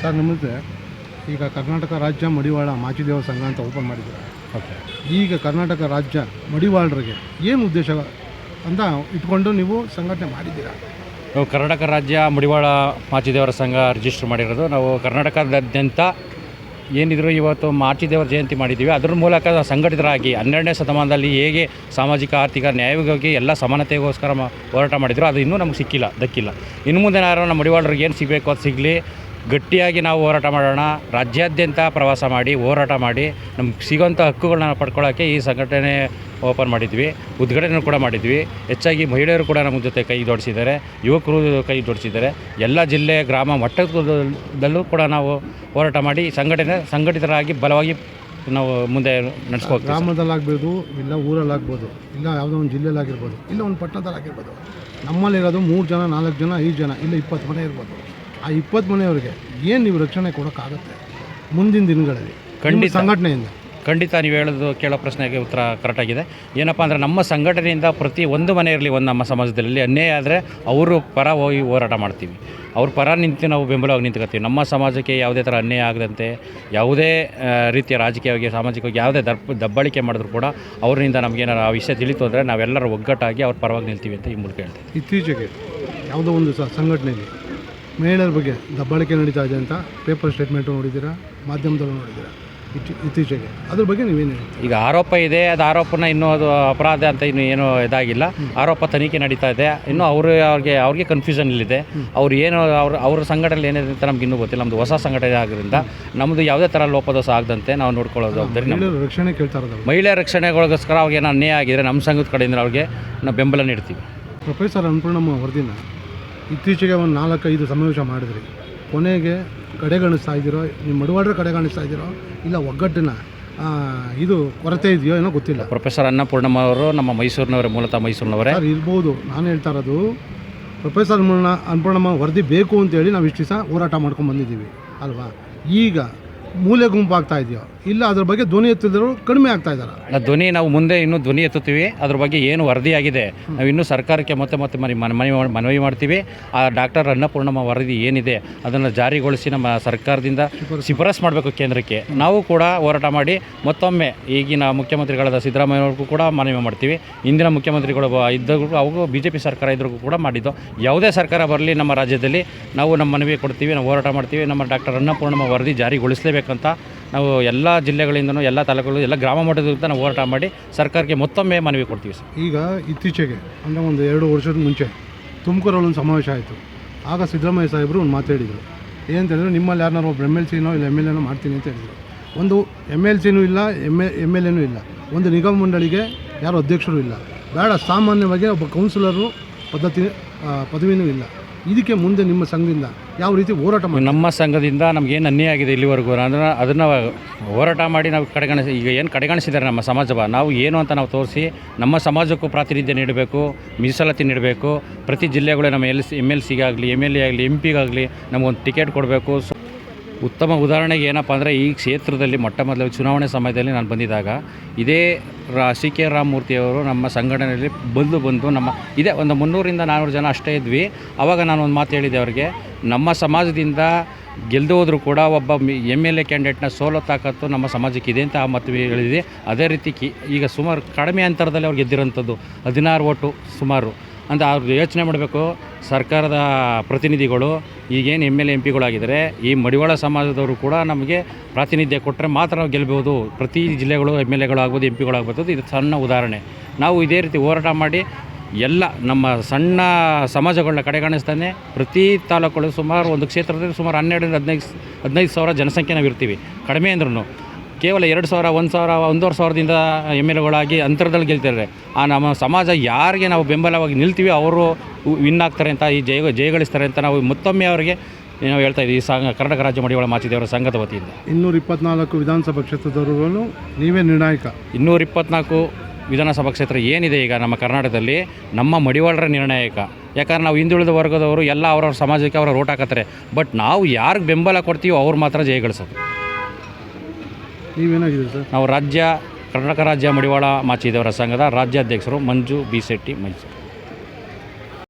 Sir ನಮ್ಮದು ಈಗ ಕರ್ನಾಟಕ ರಾಜ್ಯ ಮಡಿವಾಳ ಮಾಚಿದೇವ ಸಂಘ ಅಂತ ಓಪನ್ ಮಾಡಿದ್ದಾರೆ? ಓಕೆ. ಈಗ ಕರ್ನಾಟಕ ರಾಜ್ಯ ಮಡಿವಾಳರಿಗೆ ಏನು ಉದ್ದೇಶ ಅಂತ ಇಟ್ಕೊಂಡು ನೀವು ಸಂಘಟನೆ ಮಾಡಿದ್ದೀರಾ? ನಾವು ಕರ್ನಾಟಕ ರಾಜ್ಯ ಮಡಿವಾಳ ಮಾಚಿದೇವರ ಸಂಘ ರಿಜಿಸ್ಟರ್ ಮಾಡಿರೋದು. ನಾವು ಕರ್ನಾಟಕದಾದ್ಯಂತ ಏನಿದ್ರು ಇವತ್ತು ಮಾಚಿದೇವರ ಜಯಂತಿ ಮಾಡಿದ್ದೀವಿ. ಅದರ ಮೂಲಕ ಸಂಘಟಿತರಾಗಿ ಹನ್ನೆರಡನೇ ಶತಮಾನದಲ್ಲಿ ಹೇಗೆ ಸಾಮಾಜಿಕ ಆರ್ಥಿಕ ನ್ಯಾಯವಾಗಿ ಎಲ್ಲ ಸಮಾನತೆಗೋಸ್ಕರ ಹೋರಾಟ ಮಾಡಿದ್ರು. ಅದು ಇನ್ನೂ ನಮ್ಗೆ ಸಿಕ್ಕಿಲ್ಲ ದಕ್ಕಿಲ್ಲ. ಇನ್ನು ಮುಂದೆ ಯಾರು ನಮ್ಮ ಮಡಿವಾಳರಿಗೆ ಏನು ಸಿಗಬೇಕು ಅದು ಸಿಗಲಿ. ಗಟ್ಟಿಯಾಗಿ ನಾವು ಹೋರಾಟ ಮಾಡೋಣ, ರಾಜ್ಯಾದ್ಯಂತ ಪ್ರವಾಸ ಮಾಡಿ, ಹೋರಾಟ ಮಾಡಿ, ನಮ್ಗೆ ಸಿಗೋಂಥ ಹಕ್ಕುಗಳನ್ನ ಪಡ್ಕೊಳ್ಳೋಕ್ಕೆ ಈ ಸಂಘಟನೆ ಓಪನ್ ಮಾಡಿದ್ವಿ ಉದ್ಘಾಟನೆ ಕೂಡ ಮಾಡಿದ್ವಿ. ಹೆಚ್ಚಾಗಿ ಮಹಿಳೆಯರು ಕೂಡ ನಮ್ಮ ಜೊತೆ ಕೈ ಜೋಡಿಸಿದ್ದಾರೆ, ಯುವಕರು ಕೈ ಜೋಡಿಸಿದ್ದಾರೆ. ಎಲ್ಲ ಜಿಲ್ಲೆ, ಗ್ರಾಮ ಮಟ್ಟದಲ್ಲೂ ಕೂಡ ನಾವು ಹೋರಾಟ ಮಾಡಿ ಸಂಘಟನೆ, ಸಂಘಟಿತರಾಗಿ ಬಲವಾಗಿ ನಾವು ಮುಂದೆ ನಡೆಸ್ಕೋ ಗ್ರಾಮದಲ್ಲಾಗ್ಬೋದು, ಇಲ್ಲ ಊರಲ್ಲಾಗ್ಬೋದು, ಇಲ್ಲ ಯಾವುದೋ ಒಂದು ಜಿಲ್ಲೆಯಲ್ಲಾಗಿರ್ಬೋದು, ಇಲ್ಲ ಒಂದು ಪಟ್ಟಣದಲ್ಲಾಗಿರ್ಬೋದು, ನಮ್ಮಲ್ಲಿರೋದು ಮೂರು ಜನ, ನಾಲ್ಕು ಜನ, ಐದು ಜನ, ಇಲ್ಲ ಇಪ್ಪತ್ತು ಮನೆ ಇರ್ಬೋದು. ಆ ಇಪ್ಪತ್ತು ಮನೆಯವರಿಗೆ ಏನು ನೀವು ರಕ್ಷಣೆ ಕೊಡೋಕ್ಕಾಗತ್ತೆ ಮುಂದಿನ ದಿನಗಳಲ್ಲಿ? ಖಂಡಿತ. ಸಂಘಟನೆಯಿಂದ. ಖಂಡಿತ ನೀವು ಹೇಳೋದು ಕೇಳೋ ಪ್ರಶ್ನೆಗೆ ಉತ್ತರ ಕರೆಕ್ಟಾಗಿದೆ. ಏನಪ್ಪ ಅಂದರೆ ನಮ್ಮ ಸಂಘಟನೆಯಿಂದ ಪ್ರತಿ ಒಂದು ಮನೆ ಇರಲಿ ಒಂದು ನಮ್ಮ ಸಮಾಜದಲ್ಲಿ ಅನ್ಯಾಯ ಆದರೆ ಅವರು ಪರ ಹೋಗಿ ಹೋರಾಟ ಮಾಡ್ತೀವಿ. ಅವ್ರ ಪರ ನಿಂತು ನಾವು ಬೆಂಬಲವಾಗಿ ನಿಂತ್ಕೊತೀವಿ. ನಮ್ಮ ಸಮಾಜಕ್ಕೆ ಯಾವುದೇ ಥರ ಅನ್ಯಾಯ ಆಗದಂತೆ ಯಾವುದೇ ರೀತಿಯ ರಾಜಕೀಯವಾಗಿ ಸಾಮಾಜಿಕವಾಗಿ ಯಾವುದೇ ದರ್ಪ ದಬ್ಬಾಳಿಕೆ ಮಾಡಿದ್ರು ಕೂಡ ಅವರಿಂದ ನಮಗೇನಾರು ಆ ವಿಷಯ ತಿಳಿತು ಅಂದರೆ ನಾವೆಲ್ಲರೂ ಒಗ್ಗಟ್ಟಾಗಿ ಅವ್ರ ಪರವಾಗಿ ನಿಲ್ತೀವಿ ಅಂತ ಈ ಮೂಲಕ ಹೇಳ್ತೀವಿ ಇತ್ತೀಚೆಗೆ ಯಾವುದೋ ಒಂದು ಸಂಘಟನೆಯಲ್ಲಿ ಮಹಿಳೆಯರ ಬಗ್ಗೆ ದಬ್ಬಾಳಿಕೆ ನಡೀತಾ ಇದೆ ಅಂತ ಪೇಪರ್ ಸ್ಟೇಟ್ಮೆಂಟು ನೋಡಿದ್ದೀರಾ ಮಾಧ್ಯಮದಲ್ಲೂ ನೋಡಿದ್ದೀರಾ ಇತ್ತೀ- ಇತ್ತೀಚೆಗೆ? ಅದ್ರ ಬಗ್ಗೆ ನೀವೇನು ಹೇಳ್ತೀರಾ? ಈಗ ಆರೋಪ ಇದೆ ಅದು ಆರೋಪನ ಇನ್ನೂ ಅದು ಅಪರಾಧ ಅಂತ ಇನ್ನು ಏನೂ ಇದಾಗಿಲ್ಲ. ಆರೋಪ ತನಿಖೆ ನಡೀತಾ ಇದೆ. ಇನ್ನೂ ಅವರು ಅವ್ರಿಗೆ ಅವ್ರಿಗೆ ಕನ್ಫ್ಯೂಷನ್ ಇಲ್ಲಿದೆ. ಅವ್ರು ಏನು ಅವ್ರ ಅವ್ರ ಸಂಘಟನೆ ಏನಿದೆ ಅಂತ ನಮ್ಗೆ ಇನ್ನೂ ಗೊತ್ತಿಲ್ಲ. ನಮ್ಮದು ಹೊಸ ಸಂಘಟನೆ ಆಗಿರೋದ್ರಿಂದ ನಮ್ಮದು ಯಾವುದೇ ಥರ ಲೋಪದೋಸ ಆಗದಂತೆ ನಾವು ನೋಡ್ಕೊಳ್ಳೋದು ರಕ್ಷಣೆ ಕೇಳ್ತಾ ಇರೋದು ಮಹಿಳೆಯರ ರಕ್ಷಣೆಗೋಸ್ಕರ ಅವ್ರಿಗೆ ಏನೋ ಅನ್ಯಾಯ ಆಗಿದ್ರೆ ನಮ್ಮ ಸಂಘದ ಕಡೆಯಿಂದ ಅವ್ರಿಗೆ ನಾವು ಬೆಂಬಲ ನೀಡ್ತೀವಿ. ಪ್ರೊಫೆಸರ್ ಅನ್ನಪೂರ್ಣಮ್ಮ ವರದಿನ ಇತ್ತೀಚೆಗೆ ಒಂದು ನಾಲ್ಕೈದು ಸಮಾವೇಶ ಮಾಡಿದ್ರಿ. ಕೊನೆಗೆ ಕಡೆಗಣಿಸ್ತಾ ಇದ್ದೀರೋ ನಿಮ್ಮ ಮಡುವಾಡ್ರ ಕಡೆಗಣಿಸ್ತಾ ಇದ್ದೀರೋ ಇಲ್ಲ ಒಗ್ಗಟ್ಟಿನ ಇದು ಕೊರತೆ ಇದೆಯೋ ಏನೋ ಗೊತ್ತಿಲ್ಲ. ಪ್ರೊಫೆಸರ್ ಅನ್ನಪೂರ್ಣಮ್ಮ ಅವರು ನಮ್ಮ ಮೈಸೂರಿನವರೇ ಮೂಲತಃ ಮೈಸೂರಿನವರೇ. ಸರ್ ಇರ್ಬೋದು. ನಾನು ಹೇಳ್ತಾ ಇರೋದು ಪ್ರೊಫೆಸರ್ ಅನ್ನಪೂರ್ಣ ಅನ್ನಪೂರ್ಣಮ್ಮ ವರದಿ ಬೇಕು ಅಂತೇಳಿ ನಾವು ಇಷ್ಟು ದಿವಸ ಹೋರಾಟ ಮಾಡ್ಕೊಂಡು ಬಂದಿದ್ದೀವಿ. ಅಲ್ವಾ? ಈಗ ಮೂಲೆ ಗುಂಪಾಗ್ತಾ ಇದೆಯೋ ಇಲ್ಲ, ಅದ್ರ ಬಗ್ಗೆ ಧ್ವನಿ ಎತ್ತಿದ್ರು ಕಡಿಮೆ ಆಗ್ತಾ ಇದ್ದಾರೆ. ಆ ಧ್ವನಿ ನಾವು ಮುಂದೆ ಇನ್ನೂ ಧ್ವನಿ ಎತ್ತುತ್ತೀವಿ. ಅದ್ರ ಬಗ್ಗೆ ಏನು ವರದಿಯಾಗಿದೆ, ನಾವು ಇನ್ನೂ ಸರ್ಕಾರಕ್ಕೆ ಮತ್ತೆ ಮತ್ತೆ ಮನೆ ಮನವಿ ಮನವಿ ಮಾಡ್ತೀವಿ. ಆ ಡಾಕ್ಟರ್ ಅನ್ನಪೂರ್ಣಮ್ಮ ವರದಿ ಏನಿದೆ, ಅದನ್ನು ಜಾರಿಗೊಳಿಸಿ ನಮ್ಮ ಸರ್ಕಾರದಿಂದ ಶಿಫಾರಸ್ ಮಾಡಬೇಕು ಕೇಂದ್ರಕ್ಕೆ. ನಾವು ಕೂಡ ಹೋರಾಟ ಮಾಡಿ ಮತ್ತೊಮ್ಮೆ ಈಗಿನ ಮುಖ್ಯಮಂತ್ರಿಗಳಾದ ಸಿದ್ದರಾಮಯ್ಯವ್ರಿಗೂ ಕೂಡ ಮನವಿ ಮಾಡ್ತೀವಿ. ಇಂದಿನ ಮುಖ್ಯಮಂತ್ರಿಗಳು ಬ- ಅವರು ಅವು ಬಿ ಜೆ ಪಿ ಸರ್ಕಾರ ಇದ್ರಿಗೂ ಕೂಡ ಮಾಡಿದ್ದು. ಯಾವುದೇ ಸರ್ಕಾರ ಬರಲಿ ನಮ್ಮ ರಾಜ್ಯದಲ್ಲಿ ನಾವು ನಮ್ಮ ಮನವಿ ಕೊಡ್ತೀವಿ, ನಾವು ಹೋರಾಟ ಮಾಡ್ತೀವಿ. ನಮ್ಮ ಡಾಕ್ಟರ್ ಅನ್ನಪೂರ್ಣಮ್ಮ ವರದಿ ಜಾರಿಗೊಳಿಸಲೇಬೇಕಂತ ನಾವು ಎಲ್ಲ ಜಿಲ್ಲೆಗಳಿಂದನೂ, ಎಲ್ಲ ತಾಲೂಕುಗಳು, ಎಲ್ಲ ಗ್ರಾಮ ಮಟ್ಟದಿಂದ ನಾವು ಹೋರಾಟ ಮಾಡಿ ಸರ್ಕಾರಕ್ಕೆ ಮತ್ತೊಮ್ಮೆ ಮನವಿ ಕೊಡ್ತೀವಿ ಸರ್. ಈಗ ಇತ್ತೀಚೆಗೆ, ಅಂದರೆ ಒಂದು ಎರಡು ವರ್ಷದ ಮುಂಚೆ ತುಮಕೂರಲ್ಲಿ ಒಂದು ಸಮಾವೇಶ ಆಯಿತು. ಆಗ ಸಿದ್ದರಾಮಯ್ಯ ಸಾಹೇಬರು ಒಂದು ಮಾತಾಡಿದರು ಏನಂತಂದರೆ ನಿಮ್ಮಲ್ಲಿ ಯಾರನ್ನಾರು ಒಬ್ಬರು ಎಂ ಎಲ್ ಸಿನೋ ಇಲ್ಲ ಎಂ ಎಲ್ ಎನೋ ಮಾಡ್ತೀನಿ ಅಂತ ಹೇಳಿದರು. ಒಂದು ಎಂ ಎಲ್ ಸಿನೂ ಇಲ್ಲ ಎಂ ಎ ಎಂ ಎಲ್ ಎನೂ ಇಲ್ಲ. ಒಂದು ನಿಗಮ ಮಂಡಳಿಗೆ ಯಾರು ಅಧ್ಯಕ್ಷರು ಇಲ್ಲ. ಬೇಡ, ಸಾಮಾನ್ಯವಾಗಿ ಒಬ್ಬ ಕೌನ್ಸಿಲರು ಪದ್ಧತಿ ಪದವಿನೂ ಇಲ್ಲ. ಇದಕ್ಕೆ ಮುಂದೆ ನಿಮ್ಮ ಸಂಘದಿಂದ ಯಾವ ರೀತಿ ಹೋರಾಟ ಮಾಡಿ ನಮ್ಮ ಸಂಘದಿಂದ ನಮಗೇನು ಅನ್ಯಾಯ ಆಗಿದೆ ಇಲ್ಲಿವರೆಗೂ ಅದನ್ನು ಅದನ್ನು ಹೋರಾಟ ಮಾಡಿ ನಾವು ಕಡೆಗಣಿಸಿ ಈಗ ಏನು ಕಡೆಗಣಿಸಿದ್ದಾರೆ ನಮ್ಮ ಸಮಾಜವ ನಾವು ಏನು ಅಂತ ನಾವು ತೋರಿಸಿ ನಮ್ಮ ಸಮಾಜಕ್ಕೂ ಪ್ರಾತಿನಿಧ್ಯ ನೀಡಬೇಕು, ಮೀಸಲಾತಿ ನೀಡಬೇಕು. ಪ್ರತಿ ಜಿಲ್ಲೆಗಳು ನಮ್ಮ ಎಲ್ ಸಿ ಎಂ ಎಲ್ ಸಿಗಾಗಲಿ ಎಂ ಎಲ್ ಎ ಆಗಲಿ, ಎಂ ಪಿಗಾಗಲಿ ನಮಗೊಂದು ಟಿಕೆಟ್ ಕೊಡಬೇಕು. ಉತ್ತಮ ಉದಾಹರಣೆಗೆ ಏನಪ್ಪ ಅಂದರೆ ಈ ಕ್ಷೇತ್ರದಲ್ಲಿ ಮೊಟ್ಟ ಮೊದಲ ಚುನಾವಣೆ ಸಮಯದಲ್ಲಿ ನಾನು ಬಂದಿದ್ದಾಗ ಇದೇ ರಾ ಸಿ ಕೆ ರಾಮಮೂರ್ತಿಯವರು ನಮ್ಮ ಸಂಘಟನೆಯಲ್ಲಿ ಬಂದು ಬಂದು ನಮ್ಮ ಇದೇ ಒಂದು ಮುನ್ನೂರಿಂದ ನಾನ್ನೂರು ಜನ ಅಷ್ಟೇ ಇದ್ವಿ. ಆವಾಗ ನಾನು ಒಂದು ಮಾತು ಹೇಳಿದೆ ಅವರಿಗೆ, ನಮ್ಮ ಸಮಾಜದಿಂದ ಗೆಲ್ದು ಹೋದರೂ ಕೂಡ ಒಬ್ಬ ಎಂ ಎಲ್ ಎ ಕ್ಯಾಂಡಿಡೇಟ್ನ ಸೋಲೋ ತಾಕತ್ತು ನಮ್ಮ ಸಮಾಜಕ್ಕೆ ಇದೆ ಅಂತ ಆ ಮತ್ತು ಹೇಳಿದೆ ಅದೇ ರೀತಿ ಈಗ ಸುಮಾರು ಕಡಿಮೆ ಅಂತರದಲ್ಲಿ ಅವ್ರು ಗೆದ್ದಿರೋಂಥದ್ದು, ಹದಿನಾರು ಓಟು ಸುಮಾರು. ಅಂತ ಅವ್ರು ಯೋಚನೆ ಮಾಡಬೇಕು. ಸರ್ಕಾರದ ಪ್ರತಿನಿಧಿಗಳು, ಈಗೇನು ಎಂ ಎಲ್ ಎ ಎಂ ಪಿಗಳಾಗಿದ್ದಾರೆ, ಈ ಮಡಿವಾಳ ಸಮಾಜದವರು ಕೂಡ ನಮಗೆ ಪ್ರಾತಿನಿಧ್ಯ ಕೊಟ್ಟರೆ ಮಾತ್ರ ನಾವು ಗೆಲ್ಲಬಹುದು ಪ್ರತಿ ಜಿಲ್ಲೆಗಳು ಎಂ ಎಲ್ ಎಗಳಾಗ್ಬೋದು, ಎಂ ಪಿಗಳಾಗ್ಬೋದು, ಇದು ಸಣ್ಣ ಉದಾಹರಣೆ. ನಾವು ಇದೇ ರೀತಿ ಹೋರಾಟ ಮಾಡಿ ಎಲ್ಲ ನಮ್ಮ ಸಣ್ಣ ಸಮಾಜಗಳನ್ನ ಕಡೆಗಾಣಿಸ್ತಾನೆ, ಪ್ರತಿ ತಾಲೂಕುಗಳು ಸುಮಾರು ಒಂದು ಕ್ಷೇತ್ರದಲ್ಲಿ ಸುಮಾರು ಹನ್ನೆರಡರಿಂದ ಹದಿನೈದು ಹದಿನೈದು ಸಾವಿರ ಜನಸಂಖ್ಯೆ ನಾವು ಇರ್ತೀವಿ ಕಡಿಮೆ ಅಂದ್ರೂ ಕೇವಲ ಎರಡು ಸಾವಿರ ಒಂದು ಸಾವಿರ ಒಂದೂವರೆ ಸಾವಿರದಿಂದ ಎಂ ಎಲ್ ಎಗಳಾಗಿ ಅಂತರದಲ್ಲಿ ಗೆಲ್ತಾರೆ ಆ ನಮ್ಮ ಸಮಾಜ ಯಾರಿಗೆ ನಾವು ಬೆಂಬಲವಾಗಿ ನಿಲ್ತೀವಿ ಅವರು ವಿನ್ ಆಗ್ತಾರೆ ಅಂತ ಈ ಜಯ ಜಯಗಳಿಸ್ತಾರೆ ಅಂತ ನಾವು ಮತ್ತೊಮ್ಮೆ ಅವರಿಗೆ ನಾವು ಹೇಳ್ತಾ ಇದ್ದೀವಿ. ಈ ಸಂಘ ಕರ್ನಾಟಕ ರಾಜ್ಯ ಮಡಿವಾಳ ಮಾಚಿದೇವರ ಸಂಘದ ವತಿಯಿಂದ. ಇನ್ನೂರ ಇಪ್ಪತ್ನಾಲ್ಕು ವಿಧಾನಸಭಾ ಕ್ಷೇತ್ರದವರು ನೀವೇ ನಿರ್ಣಾಯಕ. ಇನ್ನೂರ ಇಪ್ಪತ್ನಾಲ್ಕು ವಿಧಾನಸಭಾ ಕ್ಷೇತ್ರ ಏನಿದೆ ಈಗ ನಮ್ಮ ಕರ್ನಾಟಕದಲ್ಲಿ ನಮ್ಮ ಮಡಿವಾಳರ ನಿರ್ಣಾಯಕ. ಯಾಕಂದ್ರೆ ನಾವು ಹಿಂದುಳಿದ ವರ್ಗದವರು ಎಲ್ಲ ಅವರವ್ರ ಸಮಾಜಕ್ಕೆ ಅವರ ರೋಟ್ ಹಾಕತ್ತಾರೆ. ಬಟ್ ನಾವು ಯಾರಿಗೆ ಬೆಂಬಲ ಕೊಡ್ತೀವೋ ಅವ್ರು ಮಾತ್ರ ಜಯಗಳಿಸೋದು ನೀವೇನಾಗಿದೆ ಸರ್? ನಾವು ರಾಜ್ಯ ಕರ್ನಾಟಕ ರಾಜ್ಯ ಮಡಿವಾಳ ಮಾಚಿದೇವರ ಸಂಘದ ರಾಜ್ಯಾಧ್ಯಕ್ಷರು ಮಂಜು ಬಿ ಶೆಟ್ಟಿ ಮೈಸೂರು.